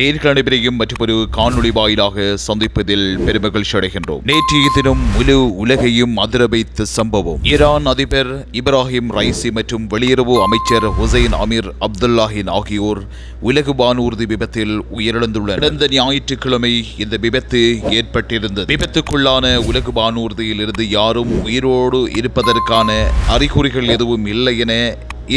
நேர்கள் அனைவரையும் மற்றொரு காணொளி வாயிலாக சந்திப்பதில் பெருமகிழ்ச்சி அடைகின்றோம். நேற்றைய தினம் முழு உலகையும் அதிர வைத்த சம்பவம். ஈரான் அதிபர் இப்ராஹிம் ரைசி மற்றும் வெளியுறவு அமைச்சர் ஹுசைன் அமீர் அப்துல்லாஹின் ஆகியோர் உலகு வானூர்தி விபத்தில் உயிரிழந்துள்ளனர். கடந்த ஞாயிற்றுக்கிழமை இந்த விபத்து ஏற்பட்டிருந்தது. விபத்துக்குள்ளான உலகு வானூர்தியில் இருந்து யாரும் உயிரோடு இருப்பதற்கான அறிகுறிகள் எதுவும் இல்லை என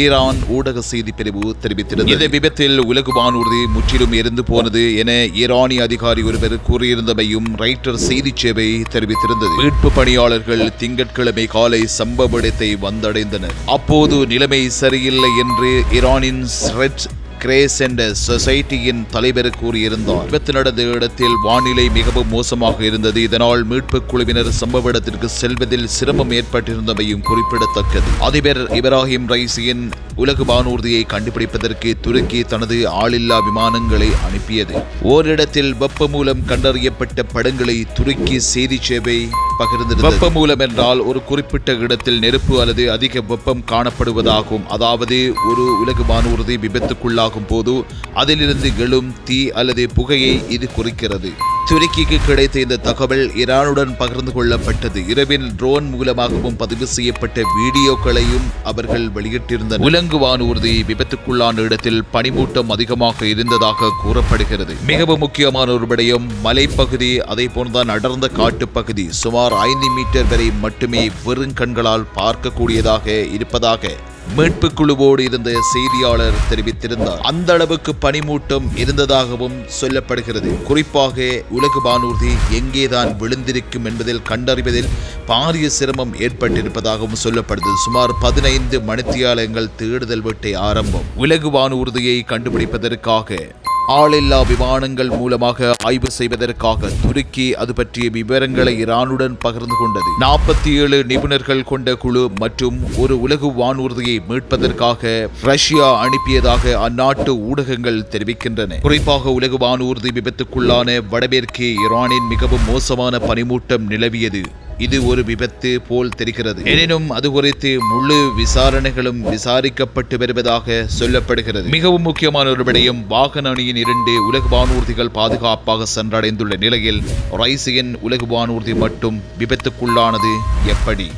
ஈரான் ஊடக செய்தி பிரிவு தெரிவித்திருந்தது. இந்த விபத்தில் உலகு வானூர்தி முற்றிலும் எரிந்து போனது என ஈரானிய அதிகாரி ஒருவர் கூறியிருந்தமையும் ரைட்டர் செய்தி சேவை தெரிவித்திருந்தது. மீட்பு பணியாளர்கள் திங்கட்கிழமை காலை சம்பவ இடத்தை வந்தடைந்தனர். அப்போது நிலைமை சரியில்லை என்று ஈரானின் ஸ்ரெட் கிரேஸ் என்ற சொசைட்டியின் தலைவர் கூறியிருந்தார். விபத்து நடந்த இடத்தில் வானிலை மிகவும் மோசமாக இருந்தது. இதனால் மீட்புக் குழுவினர் சம்பவ இடத்திற்கு செல்வதில் சிரமம் ஏற்பட்டிருந்தமையும் குறிப்பிடத்தக்கது. அதிபர் இப்ராஹிம் ரைசியின் உலகு வானூர்தியை கண்டுபிடிப்பதற்கு துருக்கி தனது ஆளில்லா விமானங்களை அனுப்பியது. ஓரிடத்தில் வெப்ப மூலம் கண்டறியப்பட்ட படங்களை துருக்கி செய்தி சேவை பகிர்ந்தது வெப்ப மூலம் என்றால் ஒரு குறிப்பிட்ட இடத்தில் நெருப்பு அல்லது அதிக வெப்பம் காணப்படுவதாகும். அதாவது ஒரு உலகு வானூர்தி விபத்துக்குள்ளாகும் போது அதிலிருந்து எழும் தீ அல்லது புகையை இது குறிக்கிறது. துருக்கிக்கு கிடைத்த இந்த தகவல் ஈரானுடன் பகிர்ந்து கொள்ளப்பட்டது. இரவில் ட்ரோன் மூலமாகவும் பதிவு செய்யப்பட்ட வீடியோக்களையும் அவர்கள் வெளியிட்டிருந்தனர். உலங்கு வானூர்தி விபத்துக்குள்ளான இடத்தில் பனிமூட்டம் அதிகமாக இருந்ததாக கூறப்படுகிறது. மிகவும் முக்கியமான ஒரு விடயம் மலைப்பகுதி அதே போன்றுதான் அடர்ந்த காட்டுப்பகுதி. சுமார் ஐந்து மீட்டர் வரை மட்டுமே வெறும் கண்களால் பார்க்கக்கூடியதாக இருப்பதாக மீட்பு குழுவோடு இருந்த செய்தியாளர் தெரிவித்திருந்தார். அந்த அளவுக்கு பனிமூட்டம் இருந்ததாகவும் சொல்லப்படுகிறது. குறிப்பாக உலக வானூர்தி எங்கேதான் விழுந்திருக்கும் என்பதில் கண்டறிவதில் பாரிய சிரமம் ஏற்பட்டிருப்பதாகவும் சொல்லப்படுது. சுமார் பதினைந்து மணித்தியாலங்கள் தேடுதல் வேட்டை ஆரம்பம். உலகு வானூர்தியை கண்டுபிடிப்பதற்காக ஆளில்லா விமானங்கள் மூலமாக ஆய்வு செய்வதற்காக துருக்கி அது பற்றிய விவரங்களை ஈரானுடன் பகிர்ந்து கொண்டது. நாற்பத்தி ஏழு நிபுணர்கள் கொண்ட குழு மற்றும் ஒரு உலகு வானூர்தியை மீட்பதற்காக ரஷ்யா அனுப்பியதாக அந்நாட்டு ஊடகங்கள் தெரிவிக்கின்றன. குறிப்பாக உலகு வானூர்தி விபத்துக்குள்ளான வடமேற்கே ஈரானின் மிகவும் மோசமான பனிமூட்டம் நிலவியது. இது ஒரு விபத்து போல் தெரிகிறது. எனினும் அது குறித்து முழு விசாரணைகளும் விசாரிக்கப்பட்டு வருவதாக சொல்லப்படுகிறது. மிகவும் முக்கியமான ஒரு விடயம் வாகன அணியின் இரண்டு உலக வானூர்திகள் பாதுகாப்பாக சென்றடைந்துள்ள நிலையில் ரைசியன் உலக வானூர்தி மட்டும் விபத்துக்குள்ளானது எப்படி?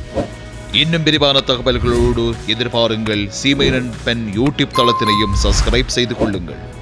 இன்னும் விரிவான தகவல்களோடு எதிர்பாருங்கள். சீமையன் பெண் யூடியூப் தளத்தினையும் சப்ஸ்கிரைப் செய்து கொள்ளுங்கள்.